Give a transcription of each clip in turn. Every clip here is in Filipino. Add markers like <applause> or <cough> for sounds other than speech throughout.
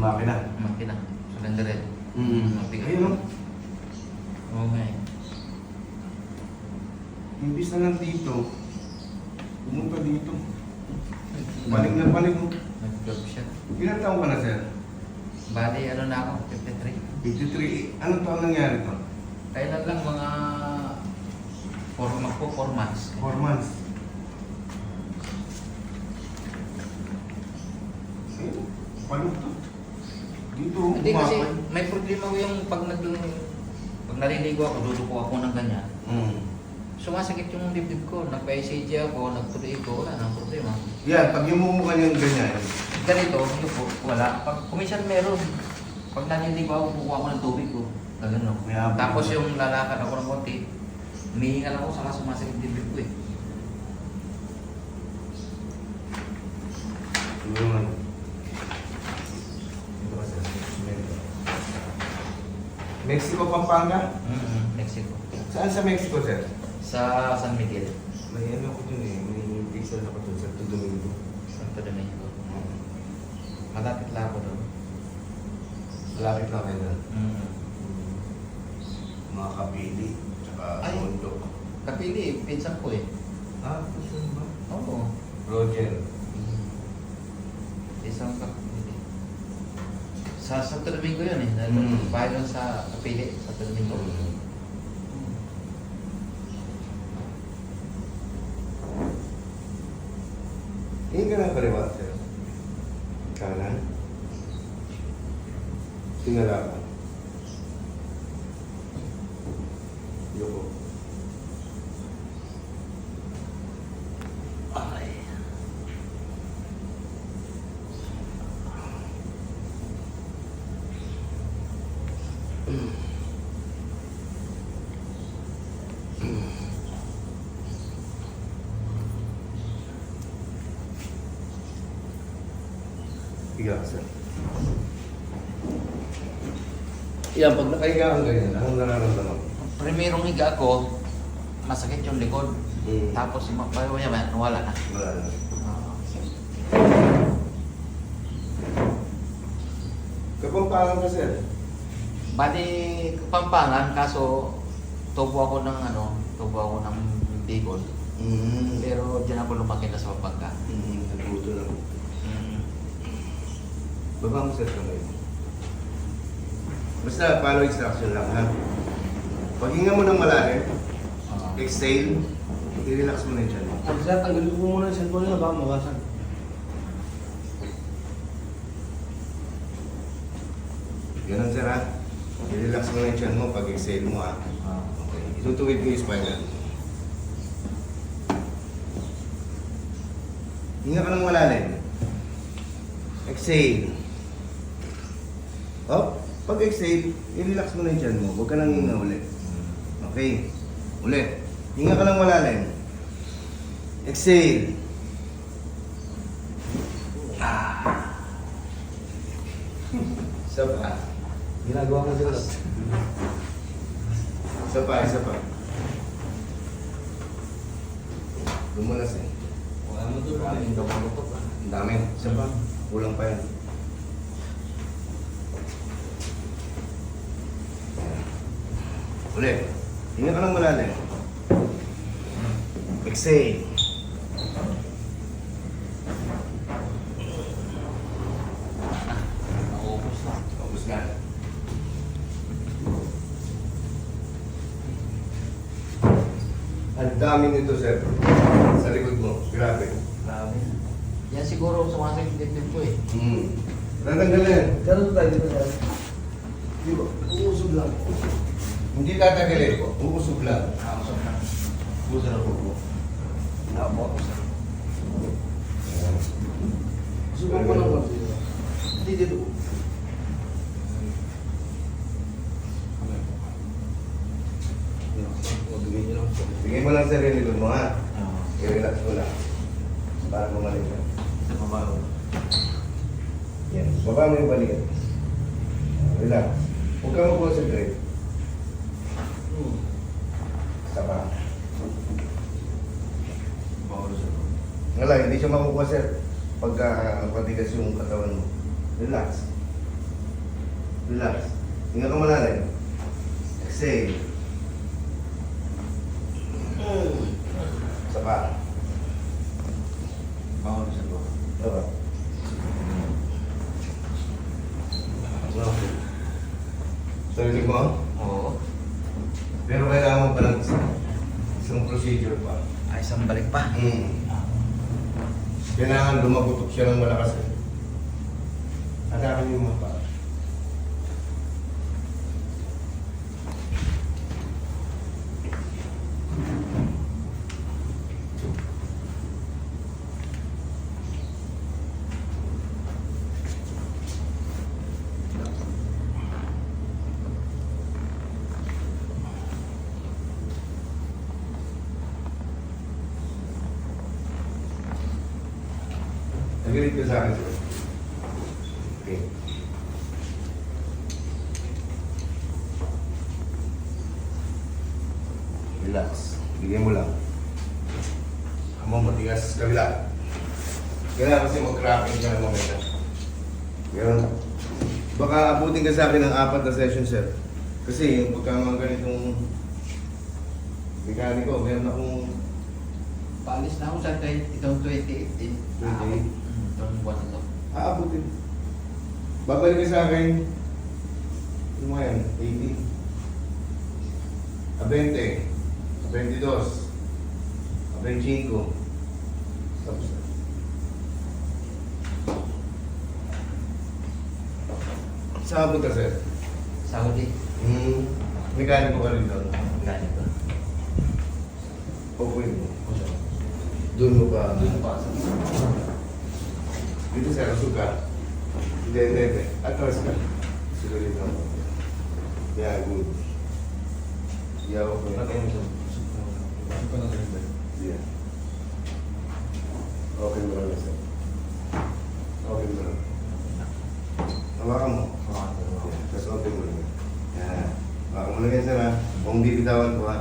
ako. Makina. Makina. Sulendered. Mm-hmm. Mabigat. Ayun no? Oo nga eh. Imbis na nandito, pumunta dito. Balik na balik mo. Nag-job siya. Ilan taong ka na, sir? Bali, ano na ako, 53. 83. Anong taon nangyari to? Kailan lang mga 4 magpo 4 months. 4 months. Ayun, palog to. Dito, Hindi kasi may problema ko yung pag nag pag naliligo ako, duduko ako ng ganyan. Mm. Sumasakit yung dibdib ko, nagpa-ECG ako, nagtuloy ko, wala nang problema. Yan, pag yumumo ka niyang ganyan, Ganito, yung po, wala. Pag kuminsan meron, pag naliligo ako, kukuha ako ng tubig ko. May habol. Tapos yung lalakad ako ng konti, humihingal ako, saka sumasakit yung dibdib ko eh. yung ano. Mexico, Pampanga? Mm-hmm. Mexico. Saan sa Mexico, sir? Sa San Miguel, May ano ko dun eh, may pizza ako dun sa Domingo. Santo Domingo. Malapit lang ako doon. Malapit lang kayo dun. Mm. Mga kapili, tsaka Ay. mundo. Kapili, pinsan ko eh. Ah, saan ba? Oo. Roger. Isang kapili. Sa Santo Domingo yun eh. Mm. bahay doon sa kapili, Santo Domingo. Hindi ka na kaliwa, sir. Kanan. Tingala. Yoko. Ay. Higa ka, sir. Yan, pag Nakahiga kang ganyan, anong nararamdaman? primerong higa ko, masakit yung likod. Hmm. Tapos yung mapaya man, wala na. Wala na. Oo. Kapampangan ka, sir. Bali, Pampangan, kaso tubo ako ng ano, tubo ako ng Bicol. Mm. Pero diyan ako lumaki na sa Pampanga. Mm, nagbuto lang. Mm. Baba mo, sir, kamay. Basta follow instruction lang, ha? Paghinga mo ng malalim, Oo. exhale, i-relax mo na mo. Pag sir, tanggalin ko muna yung cellphone nila, baka mabasan. Ganun, sir, ha? I-relax mo na yung mo pag exhale mo, ha? Oo. Okay. Itutuwid mo yung spinal. Hinga ka ng malalim. Exhale. Up. Pag exhale, i-relax mo na yung mo. Huwag ka nang hinga ulit. Okay. Ulit. Hinga ka ng malalim. Exhale. Ah. Pa. Ginagawa ko sila. Isa pa, isa pa. Lumulas eh. Wala mo ito, ako lutok ah. Ang dami. Isa pa. Kulang pa yan. Ulit. Hinga ka ng malalim. Exhale. Ang dami nito, sir. Sa likod mo. Grabe. Grabe. Yan siguro sumasakit yung dibdib ko eh. Hmm. Tatanggal na yan. Ganun tayo dito sir. Di ba? Uusog lang. Hindi tatanggalin. Uusog lang. Nakakasok na. Pusa na po. Opo. Subukan ko lang lang. Hindi dito. Bigay niyo lang. Bigay mo lang sa rin likod mo, ha? Oo. I-relax mo lang. Para bumalik ka. Sa babaw. Yan. Baba mo yung balikat. Relax. Huwag kang mag-concentrate. Hmm. Isa pa. Wala, hindi siya makukuha, sir. pagka patigas yung katawan mo. Relax. Relax. Hinga ka malalim. Exhale. Isa pa. Bawal sa loob. Diba? Okay. Sarinig mo? Oo. Pero kailangan mo pa ng isang, isang procedure pa. Ay, isang balik pa. Mm. Kailangan lumagutok siya ng malakas. yung mga pa. Nag-read ka sa akin, sir. Okay. Relax. Bigyan mo lang. Amo matigas sa kabila. Kailangan kasi mag-cracking ka ng mamaya. Ganun. Baka abutin ka sa akin ng apat na session, sir. Kasi yung pagka mga ganitong mekaniko, meron akong Paalis na ako sa 20, itong 2018. 28? Itong buwan na to. aabutin. Babalik sa akin. Ano mo yan? 18. A 20. A 22. A 25. Tapos na. Saan abot ka, sir? Saudi. Hmm. Mekaniko ka rin doon. Ganyan ba? Opo yun. Doon mo pa. Doon pa. Dito sir, usog ka. Hindi, hindi, hindi. Atras ka. Siguro dito. Yeah, good. Yeah, okay. Yeah. Okay mo lang sir. Okay mo lang. Hawakan mo. Yeah, Tapos okay mo lang. Yeah. Hawakan mo lang yan sir ha. Kung bibitawan ko ha.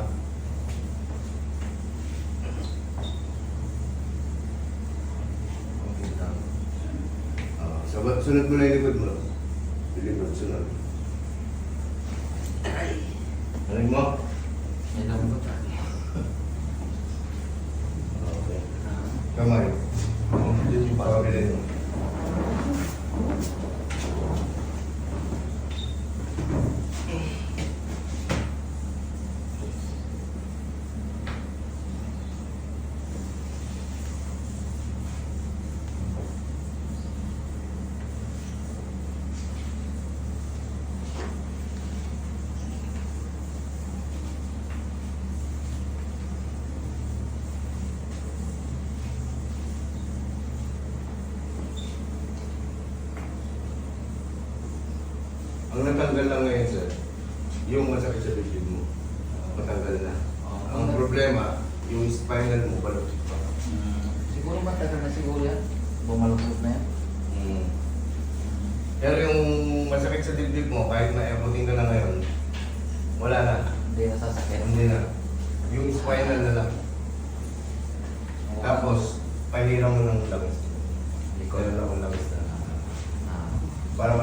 Okay lang. Ah, sabat, sunod mo lang yung likod mo. Yung likod, sunod. Ano mo? May lambot. <laughs> Okay. Kamay. tanggal lang ngayon, sir, yung masakit sa bibig mo, matanggal na. Ah, ang problema, yung spinal mo, baluktot pa. Hmm. Siguro matagal na siguro yan. Bumaluktot na yan. Hmm. Pero yung masakit sa dibdib mo, kahit na airpoting ka na ngayon, wala na. Hindi na sasakit. Hindi na. Yung spinal na lang. Oh. Tapos, pahira mo ng langis. Ikaw na lang ang langis na. Ah. Para